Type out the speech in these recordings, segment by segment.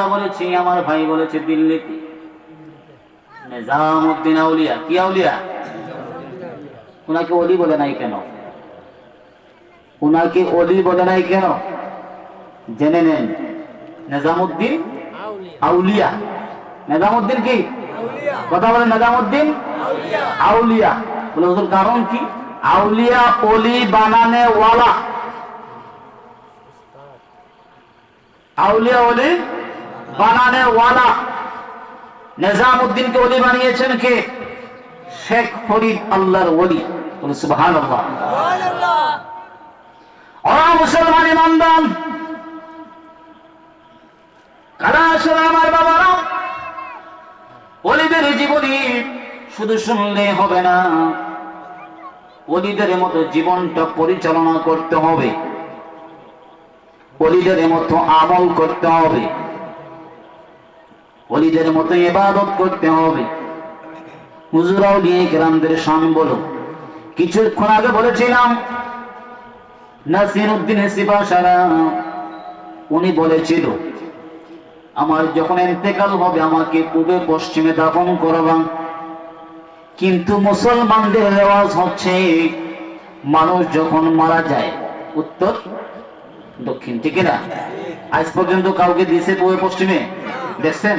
কথা বলেছি, আমার ভাই বলেছে দিল্লিতে। নিজামুদ্দিন আউলিয়া, কি আউলিয়া? ওনাকে অলি বলে নাই কেন? ওনাকে অলি বলে নাই কেন? জেনে নেন। নিজামুদ্দিন আউলিয়া। নিজামুদ্দিন কি? কথা বলেন, নিজামুদ্দিন আউলিয়া। বলে, হুজুর, কারণ কি? আউলিয়া অলি বানানে ওয়ালা। আউলিয়া অলি বানানে ওয়ালা। নিজামুদ্দিনকে অলি বানিয়েছেন কে? শেখ ফরিদ আল্লাহর ওলি। মুসলমান কারা আমার বাবারা? জীবনী শুধু শুনলে হবে না। অলিদের মতো জীবনটা পরিচালনা করতে হবে। অলিদের মতো আমল করতে হবে। অলিদের মতো ইবাদত করতে হবে। হুজুরাও নিয়ে গ্রামদের শান বলো। কিছুক্ষণ আগে বলেছিলাম সিপাশারা উনি বলেছিল, আমার যখন এতেকাল হবে, আমাকে পূবে পশ্চিমে কিন্তু মুসলমানদের রেওয়াজ হচ্ছে, মানুষ যখন মারা যায়, উত্তর, দক্ষিণ, ঠিক না? আজ পর্যন্ত কাউকে দিয়েছে পূবে পশ্চিমে? দেখছেন?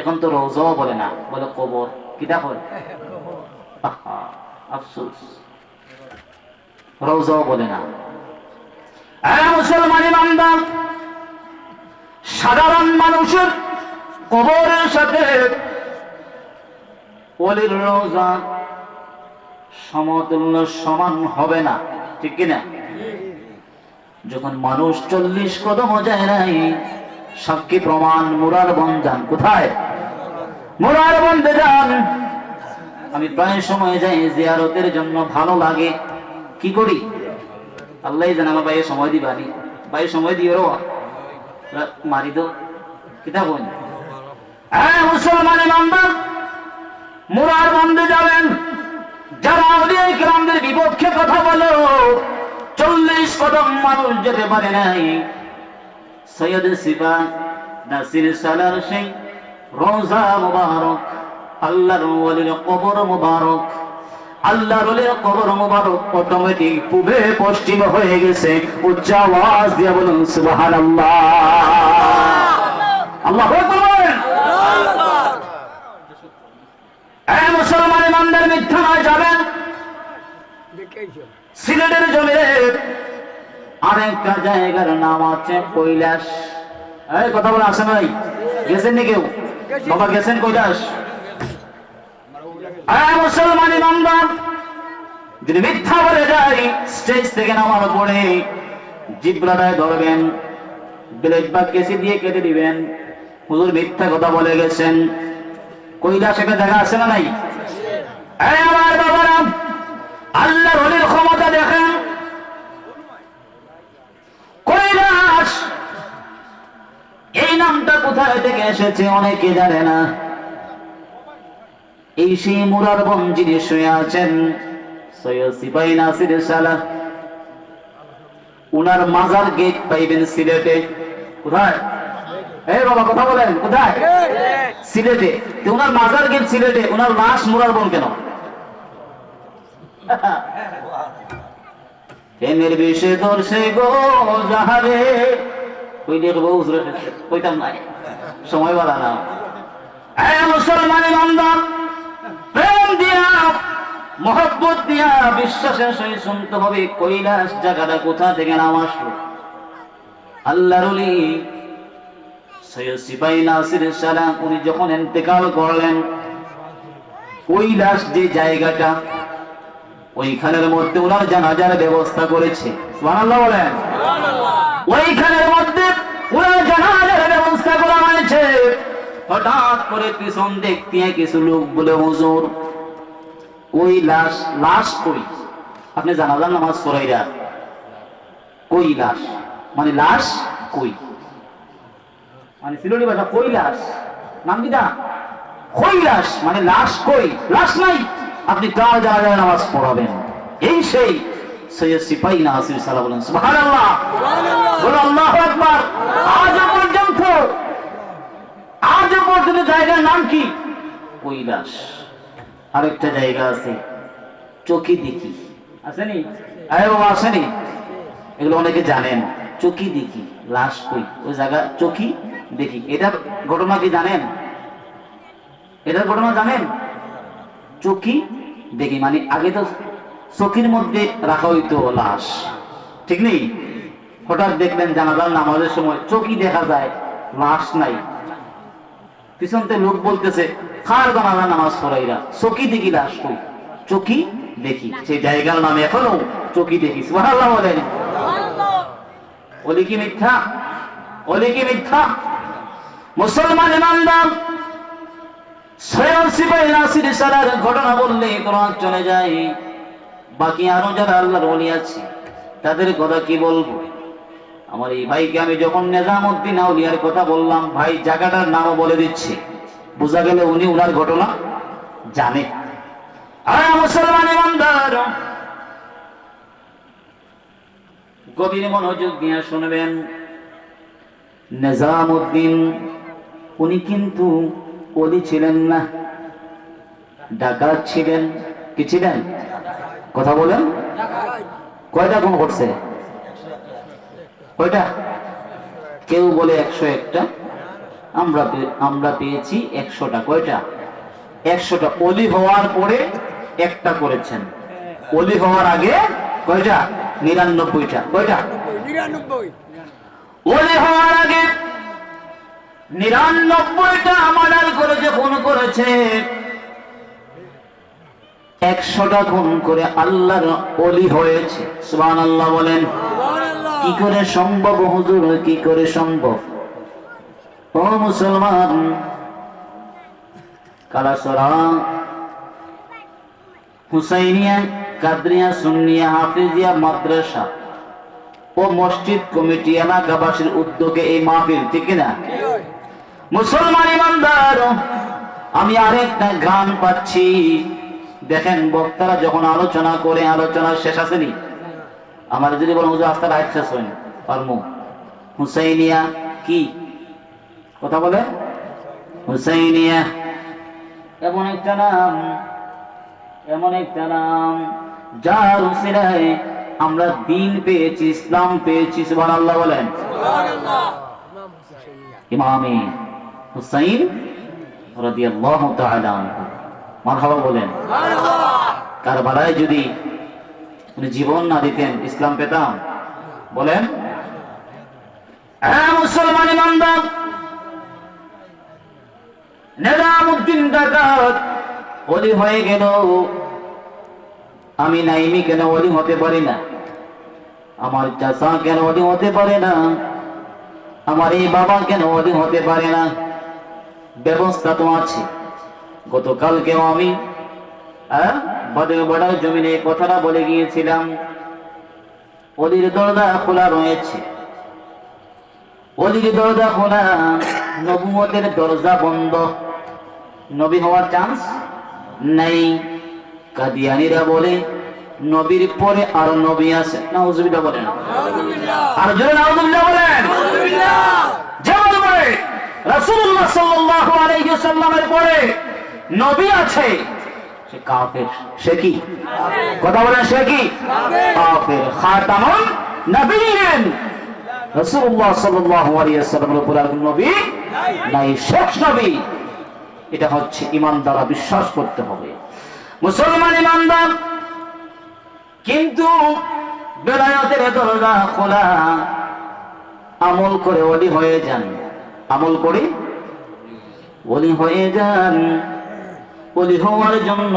এখন তো রওজাও বলে না, বলে কবর। কিতা বলে আফসোস। রওজাও বলে না। মুসলমান সাধারণ মানুষের কবরের সাথে অলির রোজা সমতুল্য সমান হবে না, ঠিক কিনা? যখন মানুষ চল্লিশ কদম যায় নাই সাক্ষী প্রমাণ মুরার বন যান কোথায়? মুরার বন্ধে যান। আমি প্রায় সময় যাই, জিয়ারতের জন্য ভালো লাগে। কি করি? আল্লাহ জানা আমার ভাইয়ের সময় দিবানি ভাই সময় দিয়ে দিও মারি দো কিতা বল হ্যাঁ মুসলমান ইমানদার মুরার বন্ধে যাবেন। যারা আউলিয়া ইকরামদের বিপক্ষে কথা বলো, চল্লিশ কদম মানুষ যেতে পারে নাই। সৈয়দ সিফা নাসির সালার সিং রোজা মুবারক, আল্লাহর ওয়ালির কবর মুবারক, আল্লাহর ওয়ালির কবর মুবারক অটোমেটিক পূবে পশ্চিম হয়ে গেছে। উচ্চ আওয়াজ দিয়ে বলুন, সুবহানাল্লাহ। আল্লাহ বলেন মুসলমান ইমানদার মিথ্যা নয় যাবেন সিলেটের জমিরে আরেকটা জায়গার নাম আছে কৈলাস। এই কথা বলে আসে নাই? গেছেন নি কেউ? বাবা গেছেন ইমানদার। যদি মিথ্যা বলে স্টেজ থেকে নামার পরে ধরবেন কেসি দিয়ে কেটে দিবেন। হুজুর মিথ্যা কথা বলে গেছেন। কৈলাস একটা দেখা আছে না নাই? আমার বাবারা আল্লাহ রলির ক্ষমতা দেখেন। নামটা কোথায় থেকে এসেছে অনেকে জানে না। এই সেই মুরার বন যিনি শুয়ে আছেন, সৈয়দ সিপাহী নাসির সালাহ উনার মাজার গেট পাইবেন সিলেটে। কোথায়? কোথায়? সিলেটে। কই দিয়ে বউ উজরে কইতাম নাই। সময় বলা না। মুসলমান ইমানদার প্রেম দিয়া মহব্বত দিয়া বিশ্বাসের সহিত শুনতে হবে কৈলাস জায়গাটা কোথা থেকে নাম আসলো? আল্লাহর সৈয়দ সিপাই নাসির সালাম উনি যখন ইন্তেকাল করলেন কৈলাস যে জায়গাটা ওইখানের মধ্যে ওনার জানাজার ব্যবস্থা করেছে। বলেন। ওইখানের হঠাৎ করে পিছন দেখতে কিছু লোক বলে হুজুর ওই লাশ লাশ কই? আপনি জানাজান নামাজ পড়াইরা কই লাশ? মানে লাশ কই? মানে ভাষা কই লাশ? নাম কি কই লাশ? মানে লাশ কই? লাশ নাই। আপনি কার জানাজায় নামাজ পড়াবেন? এই সেই সৈয়দ সিপাহী বলেন সুবহানাল্লাহ। বলো আল্লাহু আকবার। আজ আজ পর্যন্ত জায়গার নাম কি? কৈলাস। আরেকটা জায়গা আছে, চকি দেখি আসেনি আরে আসেনি এগুলো অনেকে জানেন। চকি দেখি লাশ কই? ওই জায়গা, চকি দেখি এটার ঘটনা কি জানেন? এটার ঘটনা জানেন? চকি দেখি মানে আগে তো চকির মধ্যে রাখা হইতো লাশ। ঠিক নেই? হঠাৎ দেখলেন জানাজার নামাজের সময় চকি দেখা যায়, লাশ নাই। পিছনতে লোক বলতেছে কার জানাজা নামাজ পড়াইরা চকি দেখি কই? চকি দেখি। সেই জায়গার নামে এখনও চকি দেখি। বলেন মিথ্যা? মিথ্যা? মুসলমান ইমানদার সৈয়দ সিপাহী নাসির সালার ঘটনা বললে কোরআন চলে যায়। বাকি আরও যারা আল্লাহর ওলি আছে, তাদের কথা কি বলব? আমার এই ভাইকে আমি যখন নেজামউদ্দিন আউলিয়ার কথা বললাম, ভাই জায়গাটার নামও বলে দিচ্ছি। বোঝা গেলে উনি উনার ঘটনা জানে। আর মুসলমান ইমানদার গভীর মনোযোগ দিয়ে শুনবেন। নিজামউদ্দিন, উনি কিন্তু অলি ছিলেন না, ডাকাত ছিলেন। কি ছিলেন? কথা বলেন। কয়টা কোন করছে? কয়টা? কেউ বলে একশো একটা। আমরা আমরা পেয়েছি একশোটা। কয়টা? একশোটা। অলি হওয়ার পরে একটা করেছেন। অলি হওয়ার আগে কয়টা? নিরানব্বইটা। কয়টা? ওলি হওয়ার আগে নিরানব্বইটা আমাদের করেছে খুন করেছে। একশোটা খুন করে আল্লাহর অলি হয়েছে। সুবান আল্লাহ বলেন। কি করে সম্ভব, হুজুর, কি করে সম্ভব? ও মুসলমান কালাসরা হুসাইনিয়া সুন্নিয়া, হাফিজিয়া, মাদ্রাসা ও মসজিদ কমিটি এলাকাবাসীর উদ্যোগে এই মাহফিল, ঠিক না মুসলমান ইমানদার, আমি আরেকটা গান পাচ্ছি। দেখেন, বক্তারা যখন আলোচনা করে, আলোচনা শেষ আসেনি। আমার যদি বলেন হুজুর আস্তে রাইট শেষ হয়নি। পারমু। হুসাইনিয়া কি? কথা বলে। হুসাইনিয়া। এমন একটা নাম এমন একটা নাম যার উসিলায় আমরা দিন পেয়েছি ইসলাম পেয়েছি সুবহানাল্লাহ বলেন। ইমামে হুসাইন রাদিয়াল্লাহু তাআলা আনহু। মারহাবা বলেন। কারবালায় যদি উনি জীবন না দিতেন, ইসলাম পেতাম। বলেন? মুসলমান ইমানদার ডাকাত হয়ে গেল। আমি নাইমি কেন অলি হতে পারি না? আমার চাষা কেন হতে পারে না? আমার এই বাবা কেন অলি হতে পারে না? ব্যবস্থা তো আছে। গতকালকেও আমি হ্যাঁ? বড়ার জমিনে কথাটা বলে গিয়েছিলাম। অলির দরজা খোলা রয়েছে। অলির দরজা খোলা নবুমতের দরজা বন্ধ। নবী হওয়ার চান্স নেই। কাদিয়ানিরা বলে নবীর পরে আরও নবী আছে। না হুজুবিটা বলেন আর জোরে নাউজুবিল্লাহ বলেন। যেমন বলে রাসূলুল্লাহ সাল্লাল্লাহু আলাইহি ওয়াসাল্লামের পরে নবী আছে। সে কাফের। সে কি? কথা সে কি? কাফের। খাতামুন নবীন। রাসূলুল্লাহ সাল্লাল্লাহু আলাইহি নবী নাই, শেষ নবী। এটা হচ্ছে ইমান দ্বারা বিশ্বাস করতে হবে। মুসলমান ইমানদার কিন্তু বেলায়তের দরজা খোলা, আমল করে ওলি হয়ে যান। আমল করে, ওলি হয়ে যান। ওলি হওয়ার জন্য